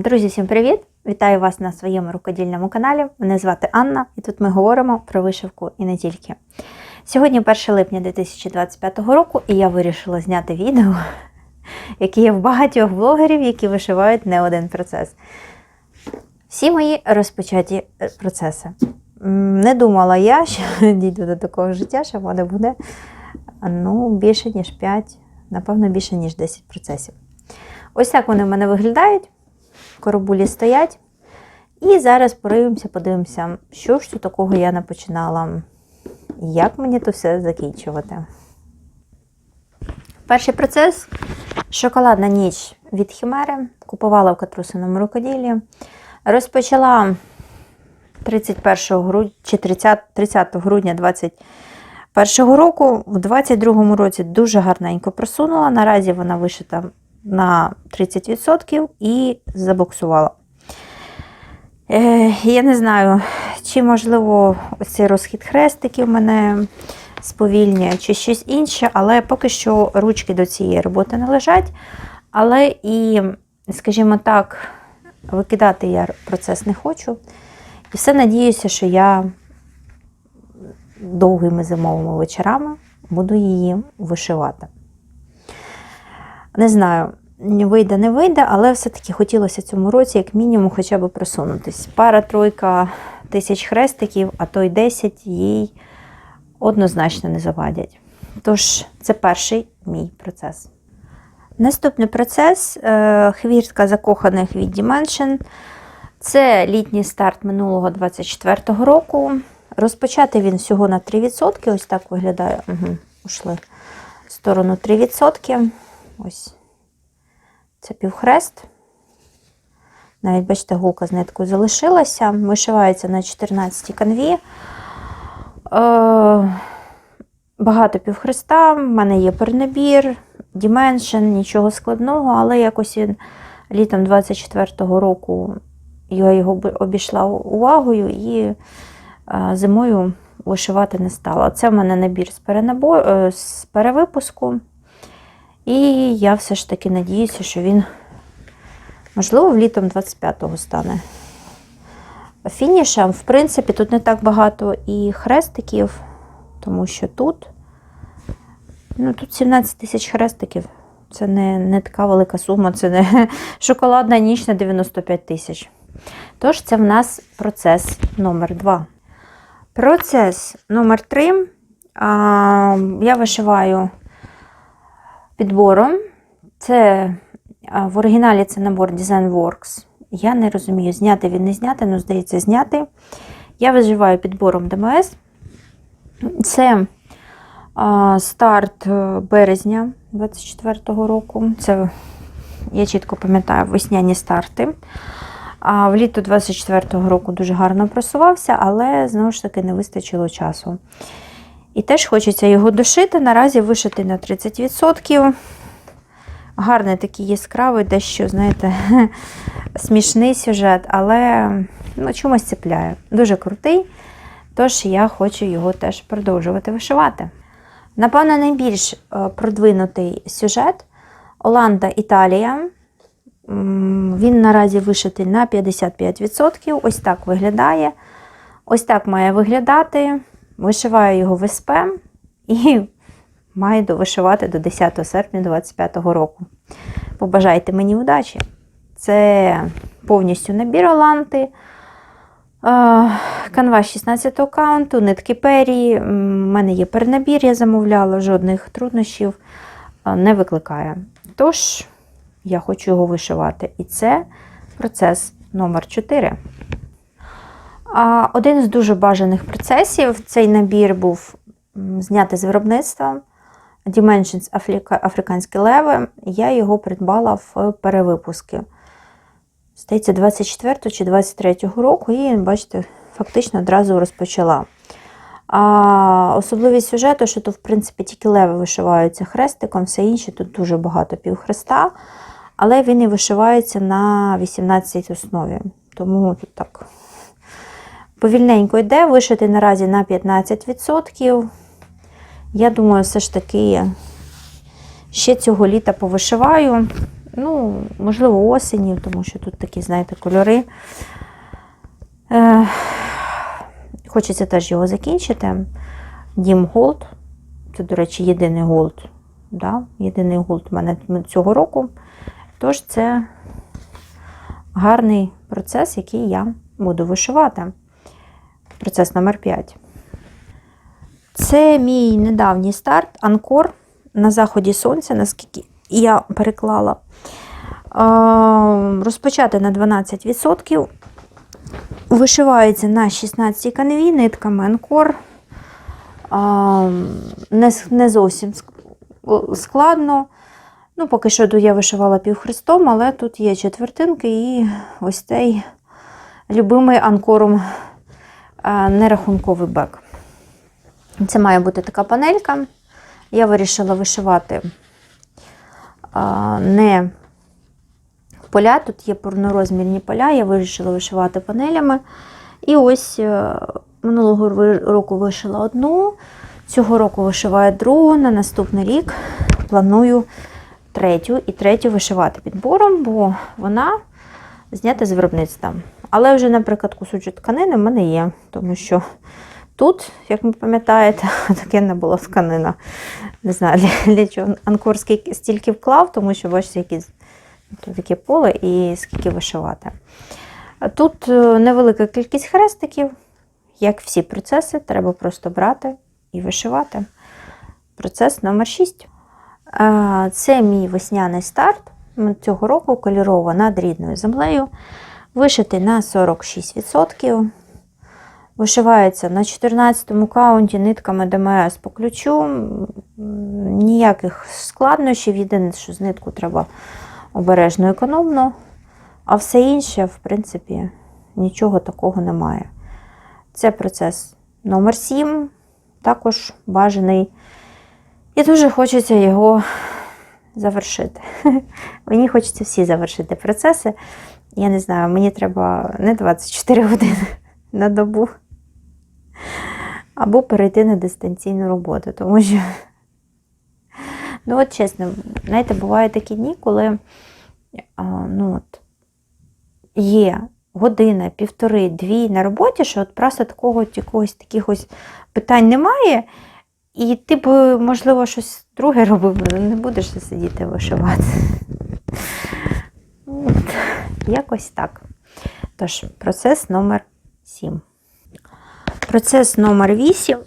Друзі, всім привіт! Вітаю вас на своєму рукодільному каналі. Мене звати Анна, і тут ми говоримо про вишивку і не тільки. Сьогодні 1 липня 2025 року, і я вирішила зняти відео, яке є в багатьох блогерів, які вишивають не один процес. Всі мої розпочаті е, процеси. Не думала я, що дійду до такого життя, що в буде ну, більше, ніж 5, напевно, більше, ніж 10 процесів. Ось так вони в мене виглядають. Коробулі стоять. І зараз подивимося, подивимося, що ж тут такого я не починала. Як мені то все закінчувати. Перший процес шоколадна ніч від Хімери. Купувала в катрусиному рукоділлі. Розпочала 31 грудня чи 30, 30 грудня 2021 року. В 22 році дуже гарненько просунула. Наразі вона вишита на 30% і забоксувала. Е, я не знаю, чи можливо цей розхід хрестиків мене сповільнює, чи щось інше, але поки що ручки до цієї роботи не лежать. Але і, скажімо так, викидати я процес не хочу. І все надіюся, що я довгими зимовими вечорами буду її вишивати. Не знаю, вийде, не вийде, але все-таки хотілося цьому році, як мінімум, хоча б просунутись. Пара-тройка тисяч хрестиків, а то й 10 їй однозначно не завадять. Тож, це перший мій процес. Наступний процес е, хвіртка закоханих від Dimension. Це літній старт минулого 24-го року. Розпочати він всього на 3%. Ось так виглядає. Угу, Ушли в сторону 3%. Ось це півхрест. Навіть, бачите, гулка з ниткою залишилася. Вишивається на 14 канві. Е, багато півхреста. В мене є перенабір, Dimension, нічого складного, але якось він літом 24-го року я його обійшла увагою і е, зимою вишивати не стала. Це в мене набір з, перенабо... з перевипуску. І я все ж таки надіюся, що він, можливо, літом 25-го стане. Фінішем, в принципі, тут не так багато і хрестиків, тому що тут ну, тут 17 тисяч хрестиків. Це не, не така велика сума, це не шоколадна ніч на 95 тисяч. Тож, це в нас процес номер 2. Процес номер 3 я вишиваю підбором. Це в оригіналі це набор Design Works. Я не розумію, зняти він не зняти, але, здається, зняти. Я виживаю підбором ДМС. Це а, старт березня 24-го року. Це, я чітко пам'ятаю, весняні старти. А в літо 24-го року дуже гарно просувався, але знову ж таки не вистачило часу. І теж хочеться його дошити. Наразі вишити на 30%. Гарний такий яскравий, дещо, знаєте, смішний сюжет, але ну, чомусь цепляє. Дуже крутий. Тож я хочу його теж продовжувати вишивати. Напевно, найбільш продвинутий сюжет Оланда Італія. Він наразі вишитий на 55%. Ось так виглядає. Ось так має виглядати. Вишиваю його в СП і маю довишивати до 10 серпня 2025 року. Побажайте мені удачі! Це повністю набір Оланти. Канва 16 аккаунту, нитки пері. У мене є перенабір, я замовляла, жодних труднощів не викликає. Тож, я хочу його вишивати. І це процес номер 4 один з дуже бажаних процесів цей набір був знятий з виробництва Dimensions Африканські леви. Я його придбала в перевипуски. Здається, 24 чи 23 року, і, бачите, фактично одразу розпочала. А Особливість сюжету, що тут, в принципі, тільки леви вишиваються хрестиком, все інше тут дуже багато півхреста, але він і вишивається на 18 основі. Тому тут так Повільненько йде, вишити наразі на 15%. Я думаю, все ж таки ще цього літа повишиваю. Ну, можливо, осені, тому що тут такі, знаєте, кольори. Е, Хочеться теж його закінчити. Дім Голд. Це, до речі, єдиний голд. Да? Єдиний голд у мене цього року. Тож це гарний процес, який я буду вишивати. Процес номер 5. Це мій недавній старт, анкор на заході сонця, наскільки я переклала. Розпочати на 12%. Вишивається на 16 канві, нитками анкор. Не, зовсім складно. Ну, поки що я вишивала півхрестом, але тут є четвертинки і ось цей любимий анкором нерахунковий бек. Це має бути така панелька. Я вирішила вишивати не поля, тут є порнорозмірні поля, я вирішила вишивати панелями. І ось е, минулого року вишила одну, цього року вишиваю другу, на наступний рік планую третю і третю вишивати підбором, бо вона знята з виробництва. Але вже, наприклад, кусочок тканини в мене є, тому що тут, як ви пам'ятаєте, таке не була тканина. Не знаю, для, для чого анкор стільки вклав, тому що бачите, які Тут таке поле і скільки вишивати. Тут е, невелика кількість хрестиків. Як всі процеси, треба просто брати і вишивати. Процес номер 6. Це мій весняний старт. Цього року кольорова над рідною землею. Вишитий на 46%. Вишивається на 14-му каунті нитками ДМС по ключу. Ніяких складнощів. Єдине, що з нитку треба обережно економно, а все інше, в принципі, нічого такого немає. Це процес номер 7, також бажаний. І дуже хочеться його завершити. Мені хочеться всі завершити процеси. Я не знаю, мені треба не 24 години на добу, або перейти на дистанційну роботу, тому що Ну, от чесно, знаєте, бувають такі дні, коли а, ну, от, є година, півтори, дві на роботі, що от просто такого якогось таких питань немає. І ти б, можливо, щось друге робив, але не будеш сидіти вишивати. Якось так. Тож, процес номер 7. Процес номер 8.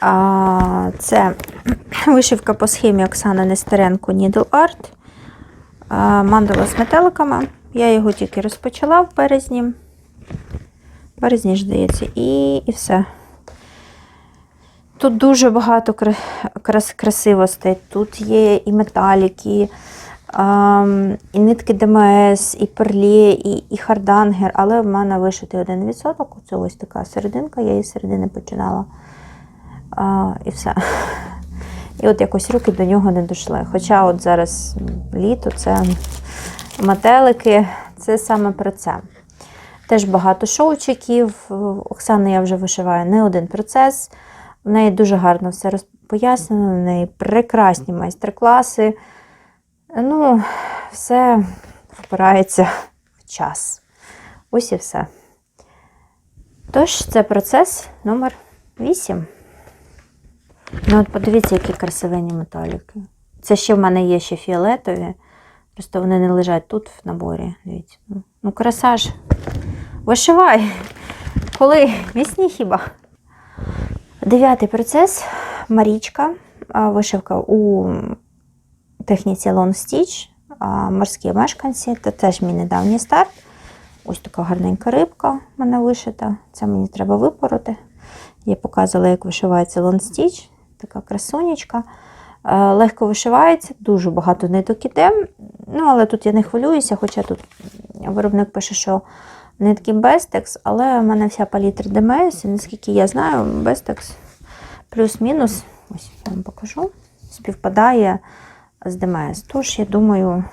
А, Це вишивка по схемі Оксани Нестеренко Needle Art. Мандала з метеликами. Я його тільки розпочала в березні. В березні, здається, і, і все. Тут дуже багато крас- красивостей. Тут є і металіки, і нитки ДМС, і перлє, і, і хардангер, але в мене вишитий один відсоток. Це ось така серединка, я її з середини починала. А, і все. І от якось руки до нього не дійшли. Хоча от зараз літо, це метелики, це саме про це. Теж багато шовчиків. Оксани я вже вишиваю не один процес. В неї дуже гарно все пояснено, в неї прекрасні майстер-класи. Ну, все впирається в час. Ось і все. Тож, це процес номер 8. Ну, от подивіться, які красивенні металіки. Це ще в мене є ще фіолетові. Просто вони не лежать тут в наборі. Дивіться. Ну, краса ж. Вишивай. Коли? Вісні хіба? Дев'ятий процес. Марічка. Вишивка у техніці Long Stitch. Морські мешканці. Це теж мій недавній старт. Ось така гарненька рибка в мене вишита. Це мені треба випороти. Я показувала, як вишивається Long Stitch. Така красунечка. Е, Легко вишивається, дуже багато ниток іде. Ну, але тут я не хвилююся, хоча тут виробник пише, що нитки Bestex, але в мене вся палітра ДМС, і наскільки я знаю, Bestex плюс-мінус, ось я вам покажу, співпадає з ДМС. Тож, я думаю,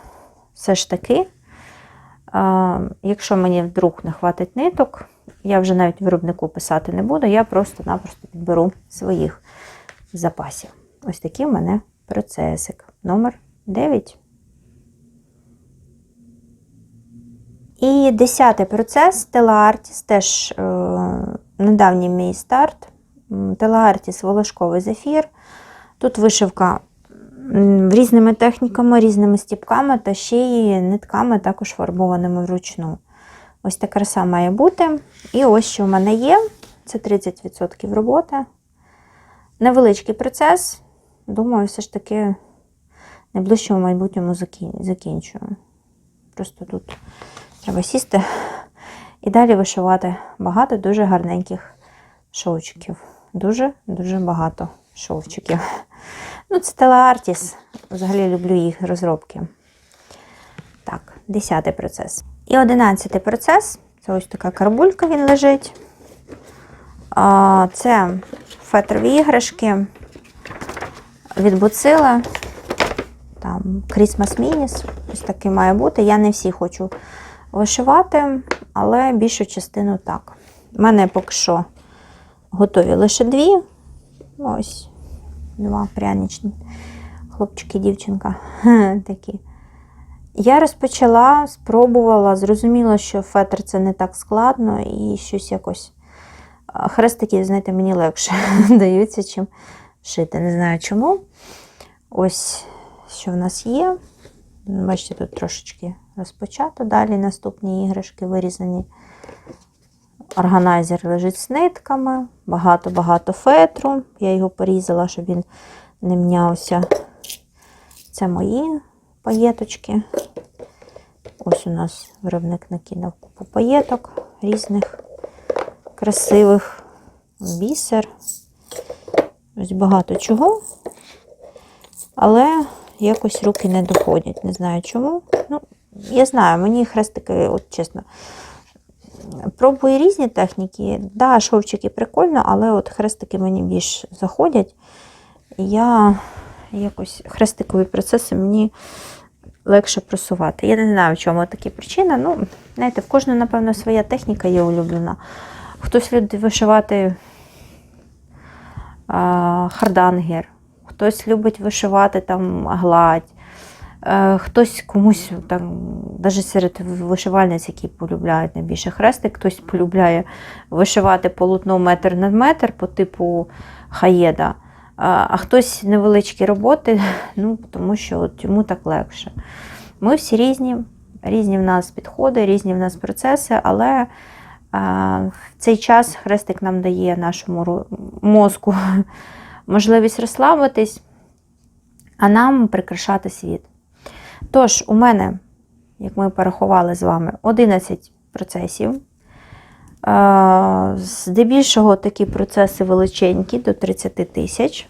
все ж таки, якщо мені вдруг не хватить ниток, я вже навіть виробнику писати не буду, я просто-напросто підберу своїх запасів. Ось такий в мене процесик. Номер 9. І десятий процес Artis, теж е, недавній мій старт. Artis волошковий зефір. Тут вишивка різними техніками, різними стіпками та ще й нитками, також фарбованими вручну. Ось така краса має бути. І ось що в мене є: це 30% роботи. Невеличкий процес. Думаю, все ж таки найближчому майбутньому закін- закінчую. Просто тут треба сісти і далі вишивати багато дуже гарненьких шовчиків. Дуже-дуже багато шовчиків. Ну, це Artis. Взагалі люблю їх розробки. Так, десятий процес. І одинадцятий процес. Це ось така карбулька, він лежить. Це фетрові іграшки від Буцила. Там Christmas Minis. Ось такий має бути. Я не всі хочу вишивати, але більшу частину так. У мене поки що готові лише дві. Ось, два пряничні. Хлопчик і дівчинка. Такі. Я розпочала, спробувала, зрозуміла, що фетр це не так складно і щось якось. Хрестики, знаєте, мені легше даються, чим шити. Не знаю чому. Ось що в нас є. Бачите, тут трошечки розпочато. Далі наступні іграшки вирізані. Органайзер лежить з нитками, багато-багато фетру. Я його порізала, щоб він не мнявся. Це мої паєточки. Ось у нас виробник накидав купу паєток різних, красивих, бісер. Ось багато чого. Але якось руки не доходять. Не знаю чому. Ну, я знаю, мені хрестики, от чесно, пробую різні техніки. Да, шовчики прикольно, але от хрестики мені більш заходять. Я якось хрестикові процеси мені легше просувати. Я не знаю, в чому такі причини. Ну, знаєте, в кожного, напевно, своя техніка є улюблена. Хтось любить вишивати а, хардангер, хтось любить вишивати там гладь. Е, Хтось комусь, там, навіть серед вишивальниць, які полюбляють найбільше хрестик, хтось полюбляє вишивати полотно метр на метр по типу хаєда, а а хтось невеличкі роботи, ну, тому що от йому так легше. Ми всі різні, різні в нас підходи, різні в нас процеси, але а, в цей час хрестик нам дає нашому мозку можливість розслабитись, а нам прикрашати світ. Тож, у мене, як ми порахували з вами, 11 процесів. Е, Здебільшого такі процеси величенькі, до 30 тисяч.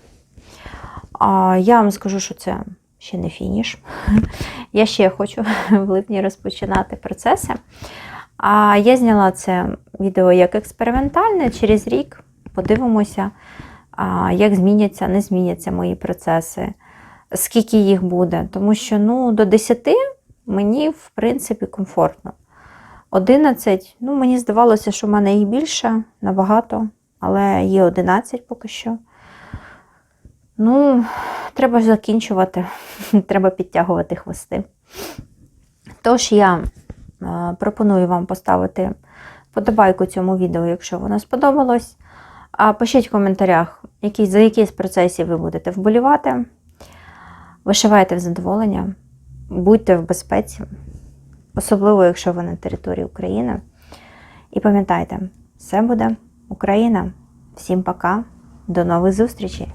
Я вам скажу, що це ще не фініш. Я ще хочу в липні розпочинати процеси. А я зняла це відео як експериментальне. Через рік подивимося, як зміняться, не зміняться мої процеси, скільки їх буде. Тому що ну, до 10 мені, в принципі, комфортно. 11, ну, мені здавалося, що в мене їх більше набагато, але є 11 поки що. Ну, треба закінчувати, треба підтягувати хвости. Тож я е, пропоную вам поставити подобайку цьому відео, якщо воно сподобалось. А пишіть в коментарях, які, за які з процесів ви будете вболівати. Вишивайте в задоволення, будьте в безпеці, особливо, якщо ви на території України. І пам'ятайте, все буде Україна. Всім пока, до нових зустрічей!